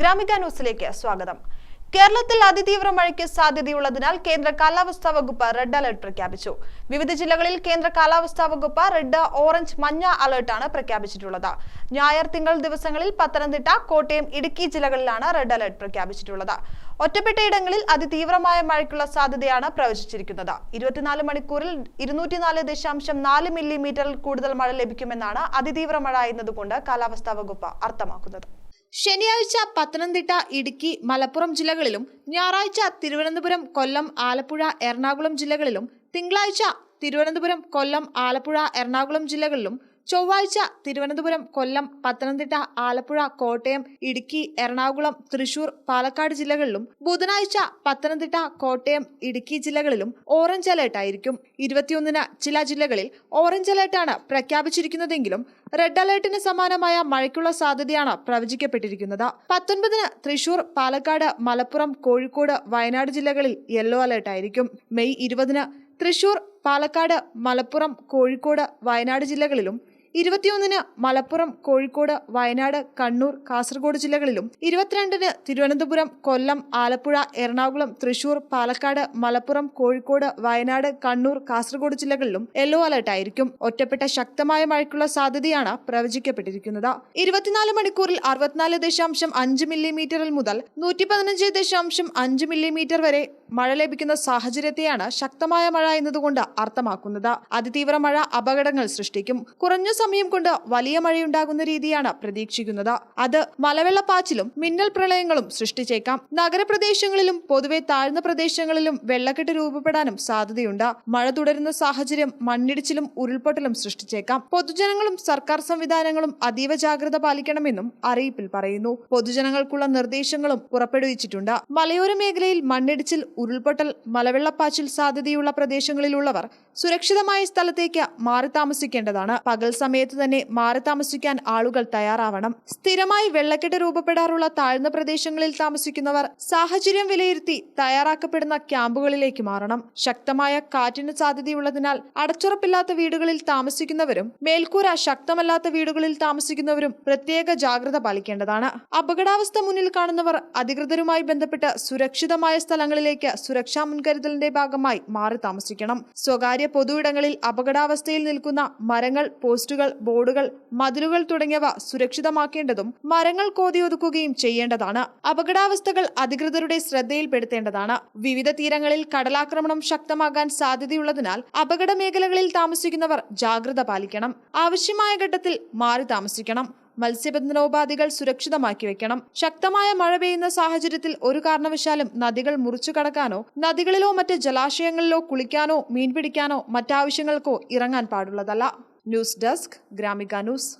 ഗ്രാമിക ന്യൂസിലേക്ക് സ്വാഗതം. കേരളത്തിൽ അതിതീവ്ര മഴയ്ക്ക് സാധ്യതയുള്ളതിനാൽ കേന്ദ്ര കാലാവസ്ഥാ വകുപ്പ് റെഡ് അലർട്ട് പ്രഖ്യാപിച്ചു. വിവിധ ജില്ലകളിൽ കേന്ദ്ര കാലാവസ്ഥാ വകുപ്പ് റെഡ് ഓറഞ്ച് മഞ്ഞ അലർട്ടാണ് പ്രഖ്യാപിച്ചിട്ടുള്ളത്. ഞായർ തിങ്കൾ ദിവസങ്ങളിൽ പത്തനംതിട്ട കോട്ടയം ഇടുക്കി ജില്ലകളിലാണ് റെഡ് അലർട്ട് പ്രഖ്യാപിച്ചിട്ടുള്ളത്. ഒറ്റപ്പെട്ടയിടങ്ങളിൽ അതിതീവ്രമായ മഴയ്ക്കുള്ള സാധ്യതയാണ് പ്രവചിച്ചിരിക്കുന്നത്. ഇരുപത്തിനാല് മണിക്കൂറിൽ ഇരുന്നൂറ്റിനാല് ദശാംശം നാല് മില്ലിമീറ്ററിൽ കൂടുതൽ മഴ ലഭിക്കുമെന്നാണ് അതിതീവ്ര മഴ എന്നതുകൊണ്ട് കാലാവസ്ഥാ വകുപ്പ് അർത്ഥമാക്കുന്നത്. ശനിയാഴ്ച പത്തനംതിട്ട ഇടുക്കി മലപ്പുറം ജില്ലകളിലും ഞായറാഴ്ച തിരുവനന്തപുരം കൊല്ലം ആലപ്പുഴ എറണാകുളം ജില്ലകളിലും തിങ്കളാഴ്ച തിരുവനന്തപുരം കൊല്ലം ആലപ്പുഴ എറണാകുളം ജില്ലകളിലും ചൊവ്വാഴ്ച തിരുവനന്തപുരം കൊല്ലം പത്തനംതിട്ട ആലപ്പുഴ കോട്ടയം ഇടുക്കി എറണാകുളം തൃശൂർ പാലക്കാട് ജില്ലകളിലും ബുധനാഴ്ച പത്തനംതിട്ട കോട്ടയം ഇടുക്കി ജില്ലകളിലും ഓറഞ്ച് അലേർട്ട് ആയിരിക്കും. ഇരുപത്തിയൊന്നിന് ചില ജില്ലകളിൽ ഓറഞ്ച് അലേർട്ടാണ് പ്രഖ്യാപിച്ചിരിക്കുന്നതെങ്കിലും റെഡ് അലേർട്ടിന് സമാനമായ മഴയ്ക്കുള്ള സാധ്യതയാണ് പ്രവചിക്കപ്പെട്ടിരിക്കുന്നത്. പത്തൊൻപതിന് തൃശൂർ പാലക്കാട് മലപ്പുറം കോഴിക്കോട് വയനാട് ജില്ലകളിൽ യെല്ലോ അലേർട്ട് ആയിരിക്കും. മെയ് ഇരുപതിന് തൃശൂർ പാലക്കാട് മലപ്പുറം കോഴിക്കോട് വയനാട് ജില്ലകളിലും ഇരുപത്തിയൊന്നിന് മലപ്പുറം കോഴിക്കോട് വയനാട് കണ്ണൂർ കാസർഗോഡ് ജില്ലകളിലും ഇരുപത്തിരണ്ടിന് തിരുവനന്തപുരം കൊല്ലം ആലപ്പുഴ എറണാകുളം തൃശൂർ പാലക്കാട് മലപ്പുറം കോഴിക്കോട് വയനാട് കണ്ണൂർ കാസർഗോഡ് ജില്ലകളിലും യെല്ലോ അലർട്ട് ആയിരിക്കും. ഒറ്റപ്പെട്ട ശക്തമായ മഴയ്ക്കുള്ള സാധ്യതയാണ് പ്രവചിക്കപ്പെട്ടിരിക്കുന്നത്. ഇരുപത്തിനാല് മണിക്കൂറിൽ അറുപത്തിനാല് ദശാംശം അഞ്ച് മില്ലിമീറ്ററിൽ മുതൽ നൂറ്റി പതിനഞ്ച് ദശാംശം അഞ്ച് മില്ലിമീറ്റർ വരെ മഴ ലഭിക്കുന്ന സാഹചര്യത്തെയാണ് ശക്തമായ മഴ എന്നതുകൊണ്ട് അർത്ഥമാക്കുന്നത്. അതിതീവ്ര മഴ അപകടങ്ങൾ സൃഷ്ടിക്കും. കുറഞ്ഞ സമയം കൊണ്ട് വലിയ മഴയുണ്ടാകുന്ന രീതിയാണ് പ്രതീക്ഷിക്കുന്നത്. അത് മലവെള്ളപ്പാച്ചിലും മിന്നൽ പ്രളയങ്ങളും സൃഷ്ടിച്ചേക്കാം. നഗരപ്രദേശങ്ങളിലും പൊതുവെ താഴ്ന്ന പ്രദേശങ്ങളിലും വെള്ളക്കെട്ട് രൂപപ്പെടാനും സാധ്യതയുണ്ട്. മഴ തുടരുന്ന സാഹചര്യം മണ്ണിടിച്ചിലും ഉരുൾപൊട്ടലും സൃഷ്ടിച്ചേക്കാം. പൊതുജനങ്ങളും സർക്കാർ സംവിധാനങ്ങളും അതീവ ജാഗ്രത പാലിക്കണമെന്നും അറിയിപ്പിൽ പറയുന്നു. പൊതുജനങ്ങൾക്കുള്ള നിർദ്ദേശങ്ങളും പുറപ്പെടുവിച്ചിട്ടുണ്ട്. മലയോര മേഖലയിൽ മണ്ണിടിച്ചിൽ ഉരുൾപൊട്ടൽ മലവെള്ളപ്പാച്ചിൽ സാധ്യതയുള്ള പ്രദേശങ്ങളിലുള്ളവർ സുരക്ഷിതമായ സ്ഥലത്തേക്ക് മാറി താമസിക്കേണ്ടതാണ്. പകൽ സമയത്ത് തന്നെ മാറി താമസിക്കാൻ ആളുകൾ തയ്യാറാവണം. സ്ഥിരമായി വെള്ളക്കെട്ട് രൂപപ്പെടാറുള്ള താഴ്ന്ന പ്രദേശങ്ങളിൽ താമസിക്കുന്നവർ സാഹചര്യം വിലയിരുത്തി തയ്യാറാക്കപ്പെടുന്ന ക്യാമ്പുകളിലേക്ക് മാറണം. ശക്തമായ കാറ്റിന് സാധ്യതയുള്ളതിനാൽ അടച്ചുറപ്പില്ലാത്ത വീടുകളിൽ താമസിക്കുന്നവരും മേൽക്കൂര ശക്തമല്ലാത്ത വീടുകളിൽ താമസിക്കുന്നവരും പ്രത്യേക ജാഗ്രത പാലിക്കേണ്ടതാണ്. അപകടാവസ്ഥ മുന്നിൽ കാണുന്നവർ അധികൃതരുമായി ബന്ധപ്പെട്ട് സുരക്ഷിതമായ സ്ഥലങ്ങളിലേക്ക് സുരക്ഷാ മുൻകരുതലിന്റെ ഭാഗമായി മാറി താമസിക്കണം. സ്വകാര്യ പൊതുയിടങ്ങളിൽ അപകടാവസ്ഥയിൽ നിൽക്കുന്ന മരങ്ങൾ പോസ്റ്റുകൾ ബോർഡുകൾ മതിലുകൾ തുടങ്ങിയവ സുരക്ഷിതമാക്കേണ്ടതും മരങ്ങൾ കോതിയൊതുക്കുകയും ചെയ്യേണ്ടതാണ്. അപകടാവസ്ഥകൾ അധികൃതരുടെ ശ്രദ്ധയിൽപ്പെടുത്തേണ്ടതാണ്. വിവിധ തീരങ്ങളിൽ കടലാക്രമണം ശക്തമാകാൻ സാധ്യതയുള്ളതിനാൽ അപകട മേഖലകളിൽ താമസിക്കുന്നവർ ജാഗ്രത പാലിക്കണം. ആവശ്യമായ ഘട്ടത്തിൽ മാറി താമസിക്കണം. മത്സ്യബന്ധനോപാധികൾ സുരക്ഷിതമാക്കി വെക്കണം. ശക്തമായ മഴ പെയ്യുന്ന സാഹചര്യത്തിൽ ഒരു കാരണവശാലും നദികൾ മുറിച്ചു കടക്കാനോ നദികളിലോ മറ്റ് ജലാശയങ്ങളിലോ കുളിക്കാനോ മീൻപിടിക്കാനോ മറ്റാവശ്യങ്ങൾക്കോ ഇറങ്ങാൻ പാടുള്ളതല്ല. News desk Gramika news.